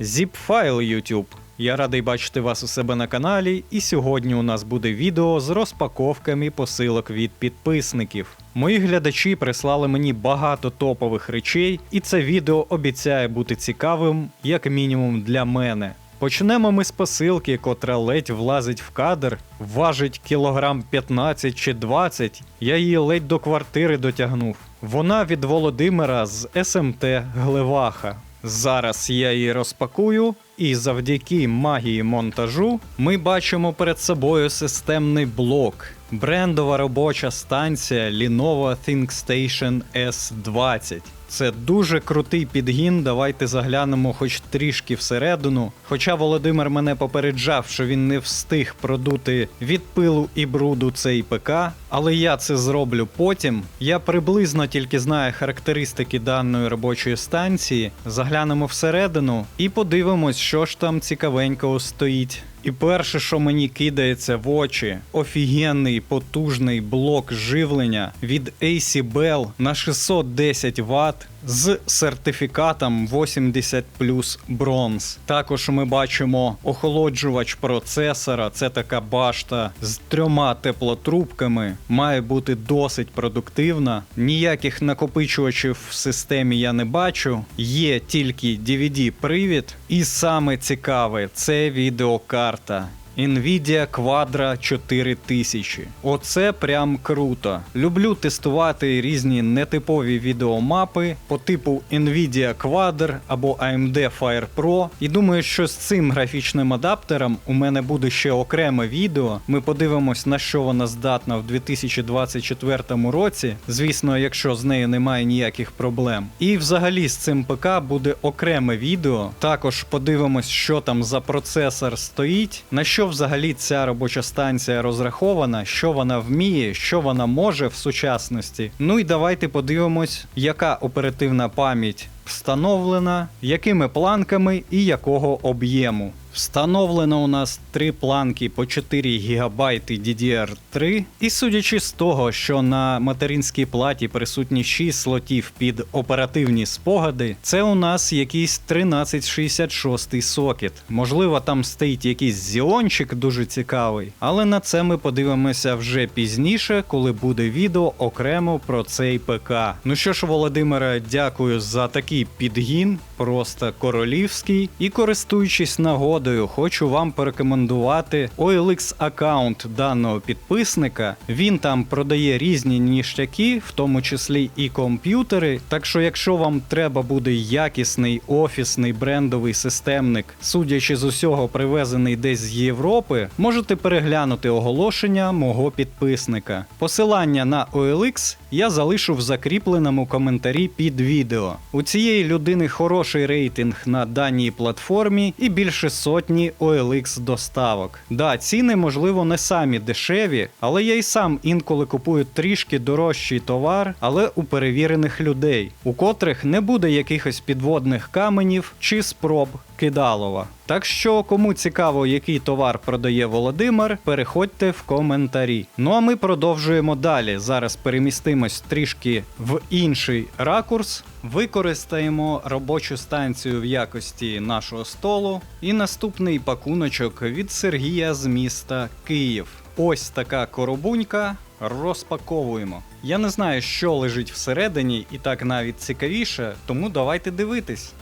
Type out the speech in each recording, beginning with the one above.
Zip-файл YouTube. Я радий бачити вас у себе на каналі, і сьогодні у нас буде відео з розпаковками посилок від підписників. Мої глядачі прислали мені багато топових речей, і це відео обіцяє бути цікавим, як мінімум для мене. Почнемо ми з посилки, котра ледь влазить в кадр, важить кілограм 15 чи 20. Я її ледь до квартири дотягнув. Вона від Володимира з СМТ Глеваха. Зараз я її розпакую, і завдяки магії монтажу ми бачимо перед собою системний блок. Брендова робоча станція Lenovo ThinkStation S20. Це дуже крутий підгін. Давайте заглянемо хоч трішки всередину. Хоча Володимир мене попереджав, що він не встиг продути від пилу і бруду цей ПК, але я це зроблю потім. Я приблизно тільки знаю характеристики даної робочої станції. Заглянемо всередину і подивимось, що ж там цікавенького стоїть. І перше, що мені кидається в очі, офігенний потужний блок живлення від AC Bell на 610 Вт з сертифікатом 80 плюс бронз. Також ми бачимо охолоджувач процесора. Це така башта з трьома теплотрубками. Має бути досить продуктивна. Ніяких накопичувачів в системі я не бачу. Є тільки DVD-привід. І саме цікаве це відеокарта. Nvidia Quadra 4000. Оце прям круто. Люблю тестувати різні нетипові відеомапи по типу Nvidia Quadr або AMD Fire Pro. І думаю, що з цим графічним адаптером у мене буде ще окреме відео. Ми подивимось, на що вона здатна в 2024 році. Звісно, якщо з нею немає ніяких проблем. І взагалі з цим ПК буде окреме відео. Також подивимось, що там за процесор стоїть, на що взагалі ця робоча станція розрахована, що вона вміє, що вона може в сучасності. Ну і давайте подивимось, яка оперативна пам'ять встановлена, якими планками і якого об'єму. Встановлено у нас три планки по 4 ГБ DDR3. І судячи з того, що на материнській платі присутні 6 слотів під оперативні спогади, це у нас якийсь 1366 сокет. Можливо, там стоїть якийсь зіончик дуже цікавий, але на це ми подивимося вже пізніше, коли буде відео окремо про цей ПК. Ну що ж, Володимире, дякую за такий підгін, просто королівський. І користуючись нагодою, хочу вам порекомендувати OLX аккаунт даного підписника. Він там продає різні ніштяки, в тому числі і комп'ютери. Так що, якщо вам треба буде якісний офісний брендовий системник, судячи з усього, привезений десь з Європи, можете переглянути оголошення мого підписника. Посилання на OLX я залишу в закріпленому коментарі під відео. У цієї людини хороший рейтинг на даній платформі і більше сотні OLX доставок. Да, ціни, можливо, не самі дешеві, але я й сам інколи купую трішки дорожчий товар, але у перевірених людей, у котрих не буде якихось підводних каменів чи спроб кидалова. Так що, кому цікаво, який товар продає Володимир, переходьте в коментарі. Ну а ми продовжуємо далі. Зараз перемістимось трішки в інший ракурс. Використаємо робочу станцію в якості нашого столу. І наступний пакуночок від Сергія з міста Київ. Ось така коробунька. Розпаковуємо. Я не знаю, що лежить всередині, і так навіть цікавіше, тому давайте дивитись.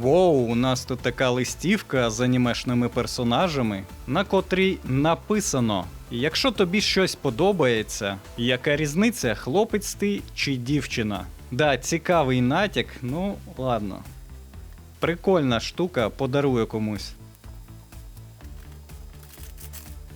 Воу, у нас тут така листівка з анімешними персонажами, на котрій написано: Якщо тобі щось подобається, яка різниця, хлопець ти чи дівчина? Да, цікавий натяк, ну ладно. Прикольна штука, подарую комусь.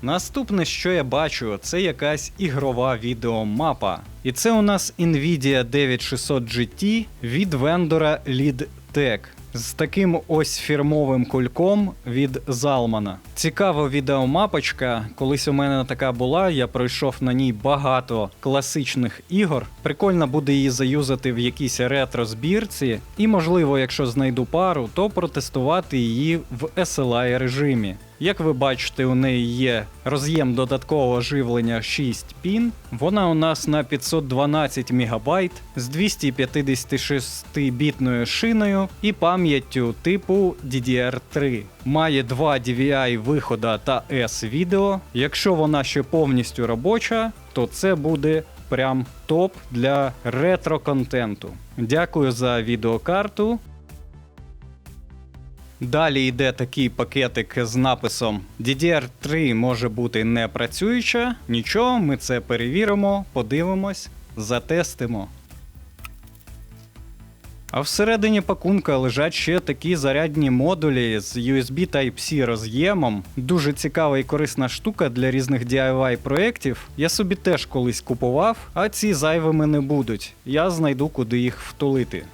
Наступне, що я бачу, це якась ігрова відеомапа. І це у нас Nvidia 9600 GT від вендора LeadTech. З таким ось фірмовим кульком від Залмана. Цікава відеомапочка. Колись у мене така була, я пройшов на ній багато класичних ігор. Прикольно буде її заюзати в якійсь ретро-збірці, і, можливо, якщо знайду пару, то протестувати її в SLI режимі. Як ви бачите, у неї є роз'єм додаткового живлення 6 пін. Вона у нас на 512 МБ з 256-бітною шиною і пам'яттю типу DDR3. Має два DVI вихода та S-відео. Якщо вона ще повністю робоча, то це буде прям топ для ретро-контенту. Дякую за відеокарту. Далі йде такий пакетик з написом DDR3 може бути не працююча. Нічого, ми це перевіримо, подивимось, затестимо. А всередині пакунка лежать ще такі зарядні модулі з USB Type-C роз'ємом. Дуже цікава і корисна штука для різних DIY проєктів. Я собі теж колись купував, а ці зайвими не будуть. Я знайду, куди їх втулити.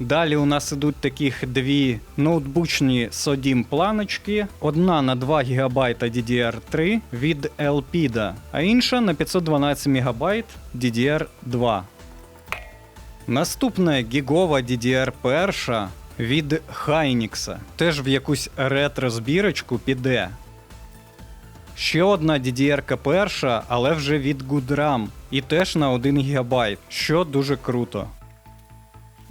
Далі у нас ідуть таких дві ноутбучні SODIMM планочки. Одна на 2 ГБ DDR3 від Elpida, а інша на 512 МБ DDR2. Наступна гігова DDR1 від Hynix. Теж в якусь ретро-збірочку піде. Ще одна DDR перша, але вже від Goodram. І теж на 1 ГБ, що дуже круто.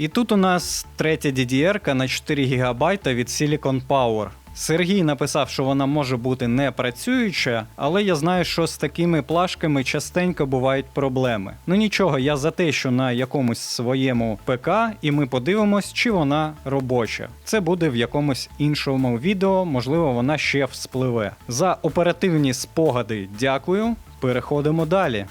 І тут у нас третя DDR на 4 ГБ від Silicon Power. Сергій написав, що вона може бути не працююча, але я знаю, що з такими плашками частенько бувають проблеми. Ну нічого, я за те, що на якомусь своєму ПК, і ми подивимось, чи вона робоча. Це буде в якомусь іншому відео, можливо, вона ще вспливе. За оперативні спогади дякую. Переходимо далі.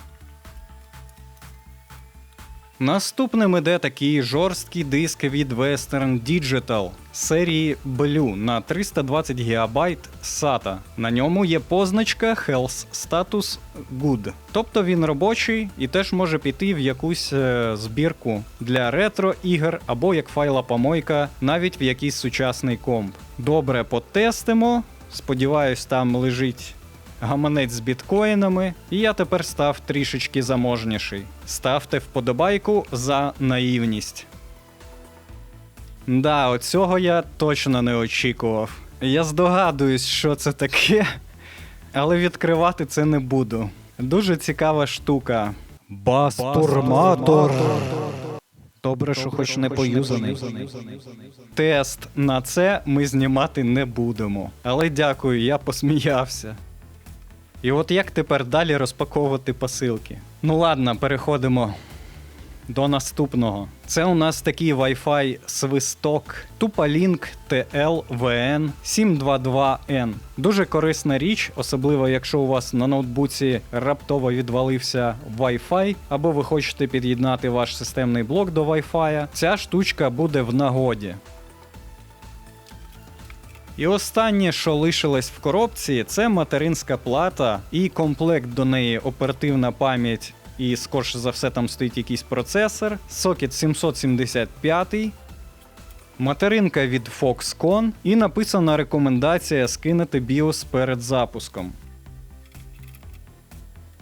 Наступним іде такий жорсткий диск від Western Digital серії Blue на 320 ГБ SATA. На ньому є позначка Health Status Good. Тобто він робочий і теж може піти в якусь е, збірку для ретро ігор або як файла помойка, навіть в якийсь сучасний комп. Добре потестимо. Сподіваюсь, там лежить гаманець з біткоїнами, і я тепер став трішечки заможніший. Ставте вподобайку за наївність. Да, оцього я точно не очікував. Я здогадуюсь, що це таке, але відкривати це не буду. Дуже цікава штука. Бастурматор. Добре, що хоч не поюзаний. Тест на це ми знімати не будемо. Але дякую, я посміявся. І от як тепер далі розпаковувати посилки? Ну ладно, переходимо до наступного. Це у нас такий Wi-Fi свисток Tupalink TLVN 722N. Дуже корисна річ, особливо якщо у вас на ноутбуці раптово відвалився Wi-Fi, або ви хочете під'єднати ваш системний блок до Wi-Fi. Ця штучка буде в нагоді. І останнє, що лишилось в коробці, це материнська плата і комплект до неї оперативна пам'ять. І скорше за все там стоїть якийсь процесор, сокет 775, материнка від Foxconn і написана рекомендація скинути BIOS перед запуском.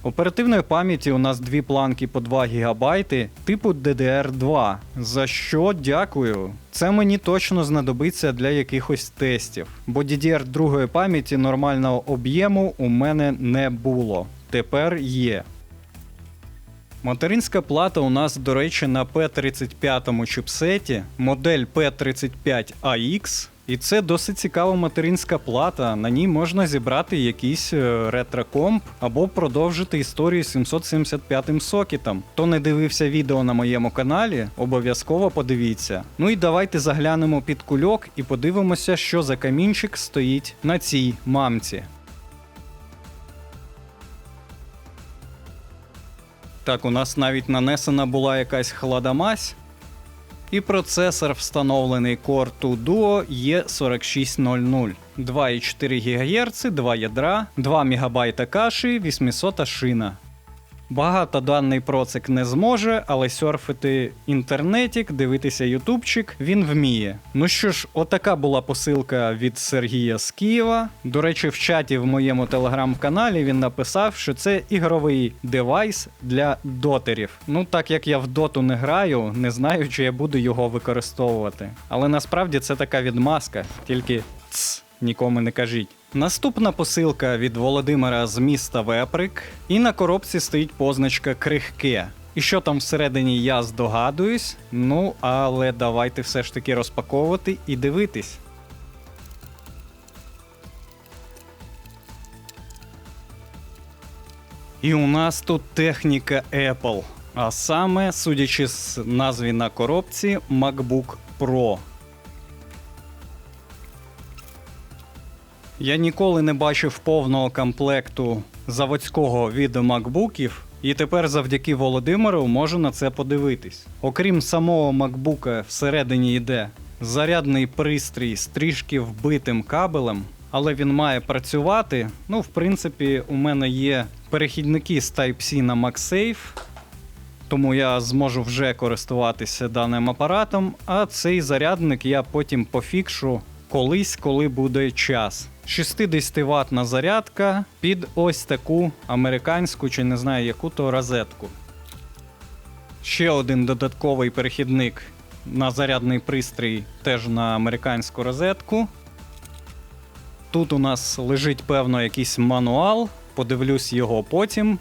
Оперативної пам'яті у нас дві планки по 2 ГБ типу DDR2. За що дякую. Це мені точно знадобиться для якихось тестів, бо DDR другої пам'яті нормального об'єму у мене не було. Тепер є. Материнська плата у нас, до речі, на P35 чіпсеті, модель P35AX. І це досить цікава материнська плата. На ній можна зібрати якийсь е, ретрокомп або продовжити історію 775 сокетом. Хто не дивився відео на моєму каналі, обов'язково подивіться. Ну і давайте заглянемо під кульок і подивимося, що за камінчик стоїть на цій мамці. Так, у нас навіть нанесена була якась хладомась. І процесор встановлений Core 2 Duo E4600. 2,4 ГГц, 2 ядра, 2 МБ каші, 800 шина. Багато даний процик не зможе, але серфити інтернетік, дивитися ютубчик він вміє. Ну що ж, отака була посилка від Сергія з Києва. До речі, в чаті в моєму телеграм-каналі він написав, що це ігровий девайс для дотерів. Ну так як я в доту не граю, не знаю, чи я буду його використовувати. Але насправді це така відмазка, тільки ц. нікому не кажіть. Наступна посилка від Володимира з міста Веприк, і на коробці стоїть позначка крихке. І що там всередині, я здогадуюсь. Ну, але давайте все ж таки розпаковувати і дивитись. І у нас тут техніка Apple. А саме, судячи з назви на коробці, MacBook Pro. Я ніколи не бачив повного комплекту заводського від макбуків, і тепер завдяки Володимиру можу на це подивитись. Окрім самого макбука, всередині йде зарядний пристрій з трішки вбитим кабелем, але він має працювати. Ну, в принципі, у мене є перехідники з Type-C на MagSafe, тому я зможу вже користуватися даним апаратом, а цей зарядник я потім пофікшу колись, коли буде час. 60 ватна зарядка під ось таку американську чи не знаю яку то розетку. Ще один додатковий перехідник на зарядний пристрій теж на американську розетку. Тут у нас лежить певно якийсь мануал, подивлюсь його потім.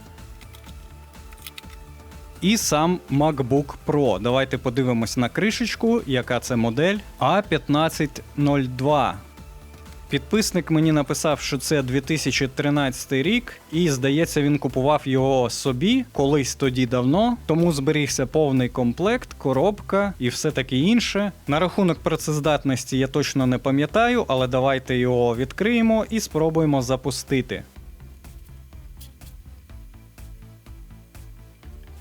І сам MacBook Pro. Давайте подивимось на кришечку, яка це модель A1502. Підписник мені написав, що це 2013 рік, і здається, він купував його собі колись тоді давно. Тому зберігся повний комплект, коробка і все таке інше. На рахунок працездатності я точно не пам'ятаю, але давайте його відкриємо і спробуємо запустити.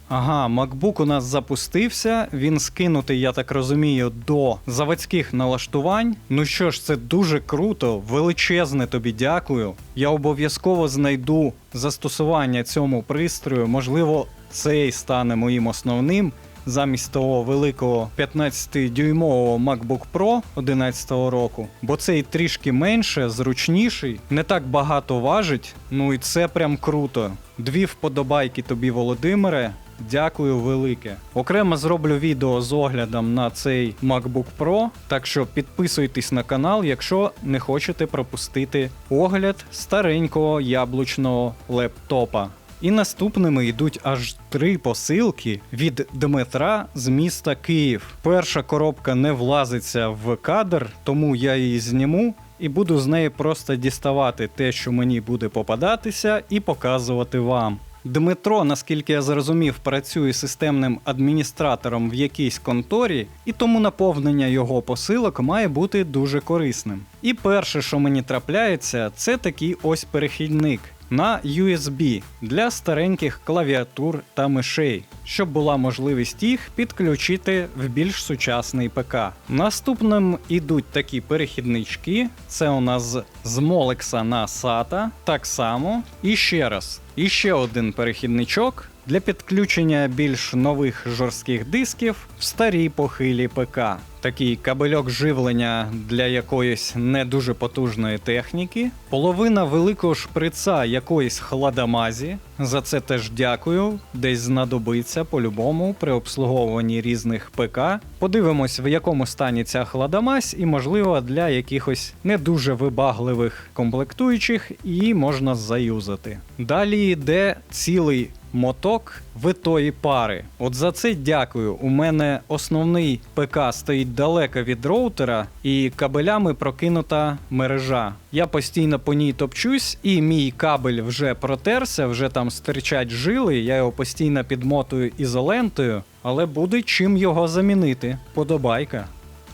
Ага, MacBook у нас запустився. Він скинутий, я так розумію, до заводських налаштувань. Ну що ж, це дуже круто, величезне тобі дякую. Я обов'язково знайду застосування цьому пристрою. Можливо, цей стане моїм основним. Замість того великого 15-дюймового MacBook Pro 11-го року, бо цей трішки менше, зручніший, не так багато важить. Ну і це прям круто. Дві вподобайки тобі, Володимире. Дякую велике. Окремо зроблю відео з оглядом на цей MacBook Pro, так що підписуйтесь на канал, якщо не хочете пропустити огляд старенького яблучного лептопа. І наступними йдуть аж три посилки від Дмитра з міста Київ. Перша коробка не влазиться в кадр, тому я її зніму і буду з неї просто діставати те, що мені буде попадатися, і показувати вам. Дмитро, наскільки я зрозумів, працює системним адміністратором в якійсь конторі, і тому наповнення його посилок має бути дуже корисним. І перше, що мені трапляється, це такий ось перехідник на USB для стареньких клавіатур та мишей, щоб була можливість їх підключити в більш сучасний ПК. Наступним ідуть такі перехіднички. Це у нас з Molex на SATA, так само. І ще раз, і ще один перехідничок. Для підключення більш нових жорстких дисків в старій похилі ПК. Такий кабельок живлення для якоїсь не дуже потужної техніки. Половина великого шприца якоїсь хладамазі. За це теж дякую. Десь знадобиться по-любому при обслуговуванні різних ПК. Подивимось, в якому стані ця хладамазь, і, можливо, для якихось не дуже вибагливих комплектуючих її можна заюзати. Далі йде цілий моток витої пари. От за це дякую. У мене основний ПК стоїть далеко від роутера, і кабелями прокинута мережа. Я постійно по ній топчусь, і мій кабель вже протерся, вже там стирчать жили. Я його постійно підмотую ізолентою, але буде чим його замінити. Подобайка.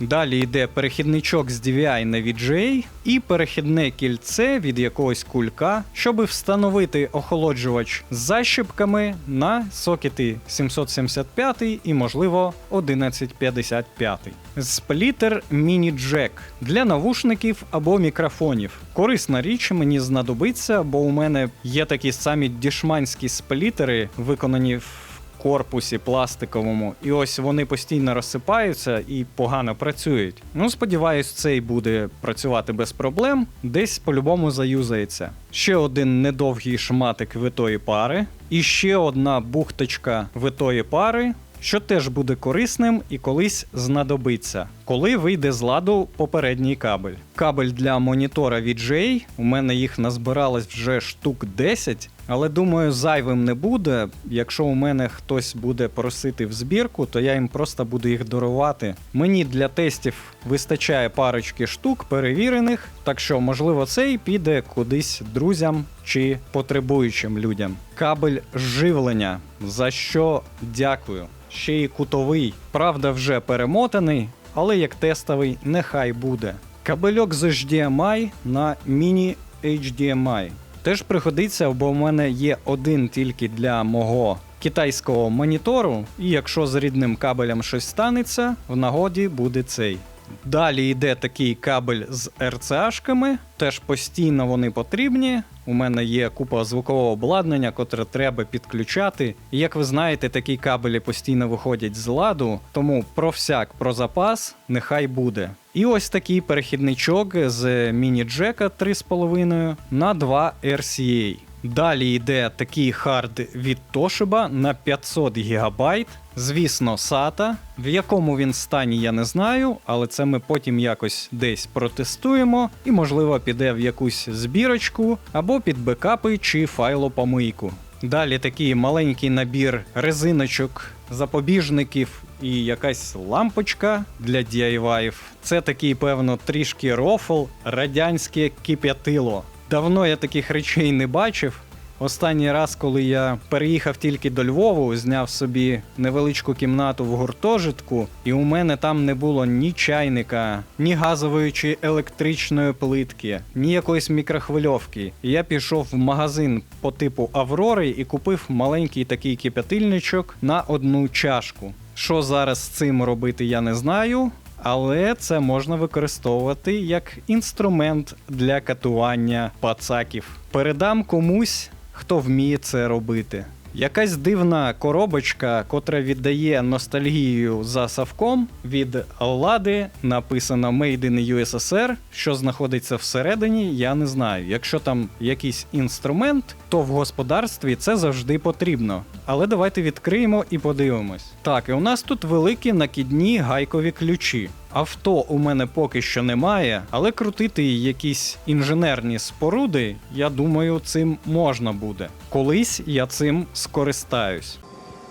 Далі йде перехідничок з DVI на VGA і перехідне кільце від якогось кулька, щоб встановити охолоджувач з защіпками на сокети 775 і, можливо, 1155. Сплітер міні-джек для навушників або мікрофонів. Корисна річ мені знадобиться, бо у мене є такі самі дішманські сплітери, виконані в корпусі пластиковому, і ось вони постійно розсипаються і погано працюють. Ну, сподіваюсь, цей буде працювати без проблем, десь по-любому заюзається. Ще один недовгий шматик витої пари, і ще одна бухточка витої пари. що теж буде корисним і колись знадобиться, коли вийде з ладу попередній кабель. Кабель для монітора VGA, у мене їх назбиралось вже штук 10, але думаю, зайвим не буде. Якщо у мене хтось буде просити в збірку, то я їм просто буду їх дарувати. Мені для тестів вистачає парочки штук перевірених, так що, можливо, цей піде кудись друзям чи потребуючим людям. Кабель живлення, за що дякую. Ще й кутовий, правда, вже перемотаний, але як тестовий, нехай буде. Кабельок з HDMI на міні HDMI. Теж пригодиться, бо в мене є один тільки для мого китайського монітору, і якщо з рідним кабелем щось станеться, в нагоді буде цей. Далі йде такий кабель з RCA-шками, теж постійно вони потрібні. У мене є купа звукового обладнання, котре треба підключати. І як ви знаєте, такі кабелі постійно виходять з ладу, тому про всяк, про запас, нехай буде. І ось такий перехідничок з міні-джека 3,5 на 2 RCA. Далі йде такий хард від Toshiba на 500 ГБ. Звісно, SATA. В якому він стані, я не знаю, але це ми потім якось десь протестуємо і, можливо, піде в якусь збірочку або під бекапи чи файлопомийку. Далі такий маленький набір резиночок, запобіжників і якась лампочка для DIY. Це такий, певно, трішки рофл, радянське кип'ятило. Давно я таких речей не бачив. Останній раз, коли я переїхав тільки до Львову, зняв собі невеличку кімнату в гуртожитку, і у мене там не було ні чайника, ні газової чи електричної плитки, ні якоїсь мікрохвильовки. Я пішов в магазин по типу Аврори і купив маленький такий кип'ятильничок на одну чашку. Що зараз з цим робити, я не знаю. Але це можна використовувати як інструмент для катування пацаків. Передам комусь, хто вміє це робити. Якась дивна коробочка, котра віддає ностальгію за Савком від Лади, написано Made in USSR. Що знаходиться всередині, я не знаю. Якщо там якийсь інструмент, то в господарстві це завжди потрібно. Але давайте відкриємо і подивимось. Так, і у нас тут великі накидні гайкові ключі. Авто у мене поки що немає, але крутити якісь інженерні споруди, я думаю, цим можна буде. Колись я цим скористаюсь.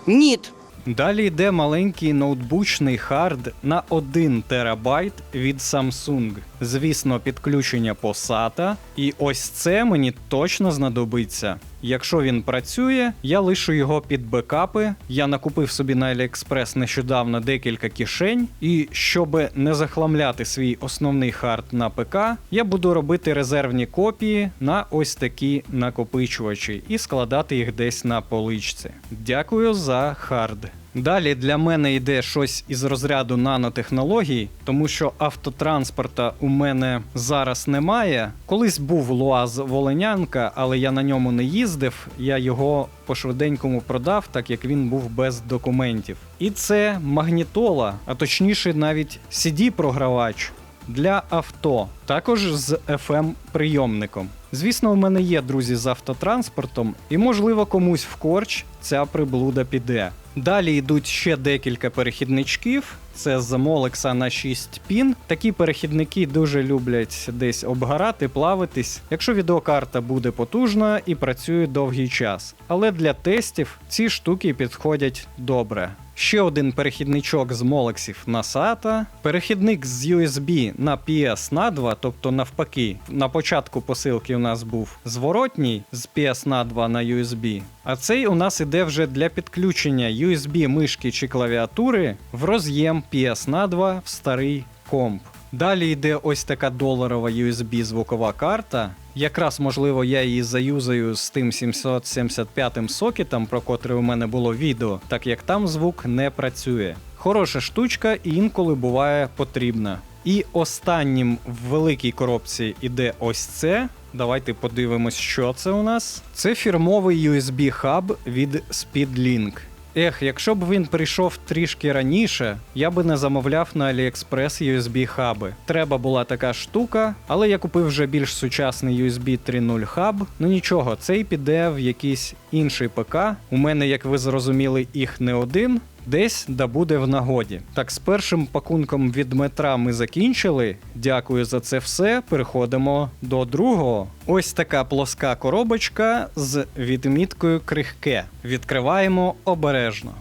Ні. Далі йде маленький ноутбучний хард на 1 терабайт від Samsung. Звісно, підключення по SATA. І ось це мені точно знадобиться. Якщо він працює, я лишу його під бекапи. Я накупив собі на AliExpress нещодавно декілька кишень, і щоб не захламляти свій основний хард на ПК, я буду робити резервні копії на ось такі накопичувачі і складати їх десь на поличці. Дякую за хард. Далі для мене йде щось із розряду нанотехнологій, тому що автотранспорта у мене зараз немає. Колись був Луаз Волинянка, але я на ньому не їздив. Я його по швиденькому продав, так як він був без документів. І це магнітола, а точніше, навіть CD-програвач для авто, також з FM прийомником. Звісно, у мене є друзі з автотранспортом, і можливо комусь в корч ця приблуда піде. Далі йдуть ще декілька перехідничків. Це з Молекса на 6 пін. Такі перехідники дуже люблять десь обгорати, плавитись, якщо відеокарта буде потужна і працює довгий час. Але для тестів ці штуки підходять добре. Ще один перехідничок з Молексів на SATA, перехідник з USB на PS на 2, тобто навпаки, на початку посилки у нас був зворотній з PS на 2 на USB. А цей у нас іде вже для підключення USB мишки чи клавіатури в роз'єм PS на 2 в старий комп. Далі йде ось така доларова USB звукова карта. Якраз, можливо, я її заюзаю з тим 775 сокетом, про котрий у мене було відео, так як там звук не працює. Хороша штучка і інколи буває потрібна. І останнім в великій коробці іде ось це. Давайте подивимось, що це у нас. Це фірмовий USB хаб від Speedlink. Ех, якщо б він прийшов трішки раніше, я би не замовляв на AliExpress USB хаби. Треба була така штука, але я купив вже більш сучасний USB 3.0 хаб. Ну нічого, цей піде в якийсь інший ПК. У мене, як ви зрозуміли, їх не один. Десь да буде в нагоді. Так, з першим пакунком від Дмитра ми закінчили. Дякую за це все. Переходимо до другого. Ось така плоска коробочка з відміткою крихке. Відкриваємо обережно.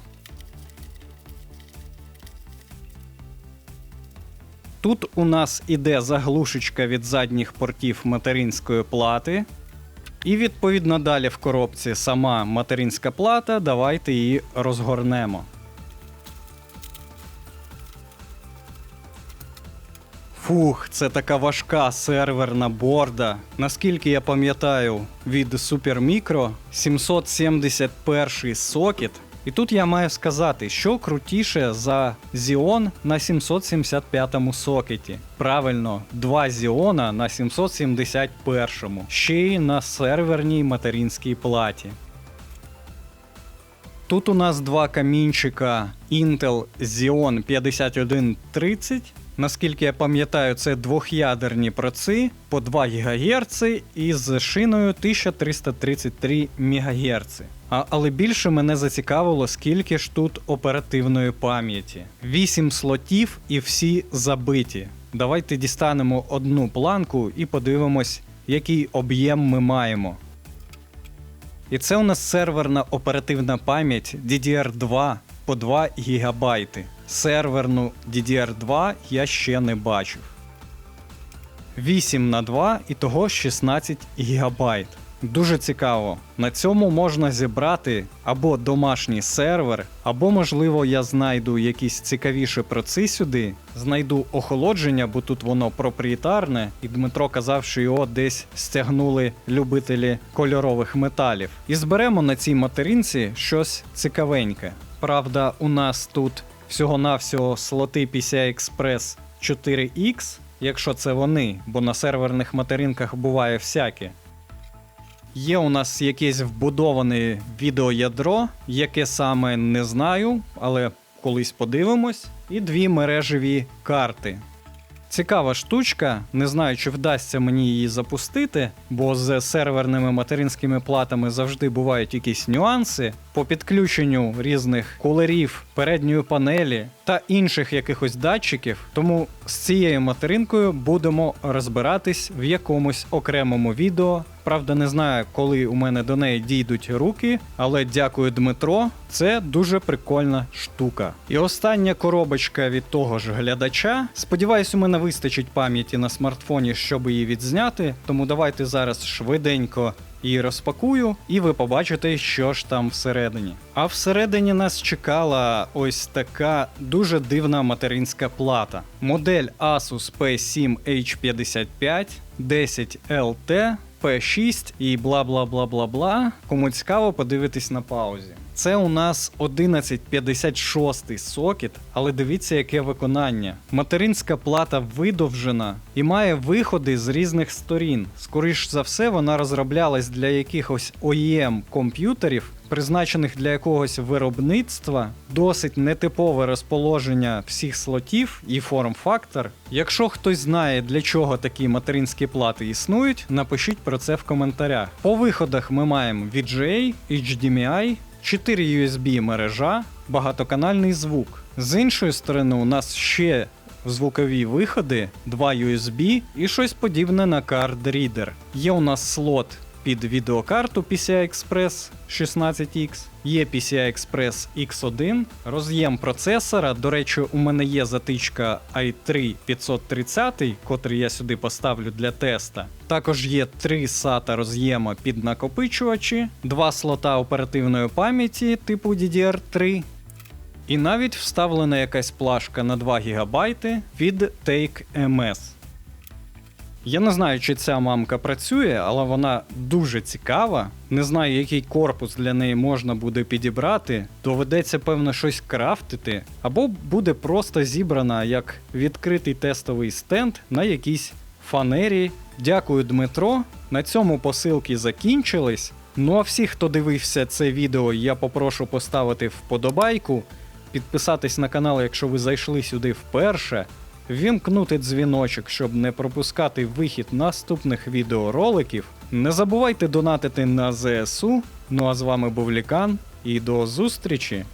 Тут у нас іде заглушечка від задніх портів материнської плати. І відповідно далі в коробці сама материнська плата. Давайте її розгорнемо. Фух, це така важка серверна борда. Наскільки я пам'ятаю, від Supermicro 771 сокет. І тут я маю сказати, що крутіше за Xeon на 775 сокеті. Правильно, два Xeon на 771, ще й на серверній материнській платі. Тут у нас два камінчика Intel Xeon 5130. Наскільки я пам'ятаю, це двох'ядерні проци по 2 ГГц із шиною 1333 МГц. А, але більше мене зацікавило, скільки ж тут оперативної пам'яті. 8 слотів і всі забиті. Давайте дістанемо одну планку і подивимось, який об'єм ми маємо. І це у нас серверна оперативна пам'ять DDR2 по 2 ГБ. Серверну DDR2 я ще не бачив. 8 на 2 і того 16 ГБ. Дуже цікаво. На цьому можна зібрати або домашній сервер, або, можливо, я знайду якісь цікавіші проци сюди, знайду охолодження, бо тут воно проприєтарне, і Дмитро казав, що його десь стягнули любителі кольорових металів. І зберемо на цій материнці щось цікавеньке. Правда, у нас тут всього-навсього слоти PCI Express 4X, якщо це вони, бо на серверних материнках буває всяке. Є у нас якесь вбудоване відеоядро, яке саме не знаю, але колись подивимось. І дві мережеві карти. Цікава штучка, не знаю, чи вдасться мені її запустити, бо з серверними материнськими платами завжди бувають якісь нюанси по підключенню різних кулерів, передньої панелі та інших якихось датчиків. Тому з цією материнкою будемо розбиратись в якомусь окремому відео. Правда, не знаю, коли у мене до неї дійдуть руки, але дякую Дмитро. Це дуже прикольна штука. І остання коробочка від того ж глядача. Сподіваюсь, у мене вистачить пам'яті на смартфоні, щоб її відзняти. Тому давайте зараз швиденько її розпакую, і ви побачите, що ж там всередині. А всередині нас чекала ось така дуже дивна материнська плата. Модель Asus P7H55 10LT. P6 і бла бла бла бла бла. Кому цікаво, подивитись на паузі. Це у нас 1156 сокет, але дивіться, яке виконання. Материнська плата видовжена і має виходи з різних сторін. Скоріш за все, вона розроблялась для якихось OEM комп'ютерів, призначених для якогось виробництва, досить нетипове розположення всіх слотів і форм-фактор. Якщо хтось знає, для чого такі материнські плати існують, напишіть про це в коментарях. По виходах ми маємо VGA, HDMI, 4 USB мережа, багатоканальний звук. З іншої сторони, у нас ще звукові виходи, 2 USB і щось подібне на Reader. Є у нас слот під відеокарту PCI Express 16X, є PCI Express X1, роз'єм процесора. До речі, у мене є затичка i3 530, котрий я сюди поставлю для теста. Також є три SATA роз'єма під накопичувачі, два слота оперативної пам'яті типу DDR3. І навіть вставлена якась плашка на 2 ГБ від Take MS. Я не знаю, чи ця мамка працює, але вона дуже цікава. Не знаю, який корпус для неї можна буде підібрати. Доведеться, певно, щось крафтити, або буде просто зібрана як відкритий тестовий стенд на якійсь фанері. Дякую, Дмитро. На цьому посилки закінчились. Ну а всіх, хто дивився це відео, я попрошу поставити вподобайку, підписатись на канал, якщо ви зайшли сюди вперше. Вімкнути дзвіночок, щоб не пропускати вихід наступних відеороликів. Не забувайте донатити на ЗСУ. Ну а з вами був Лікан і до зустрічі!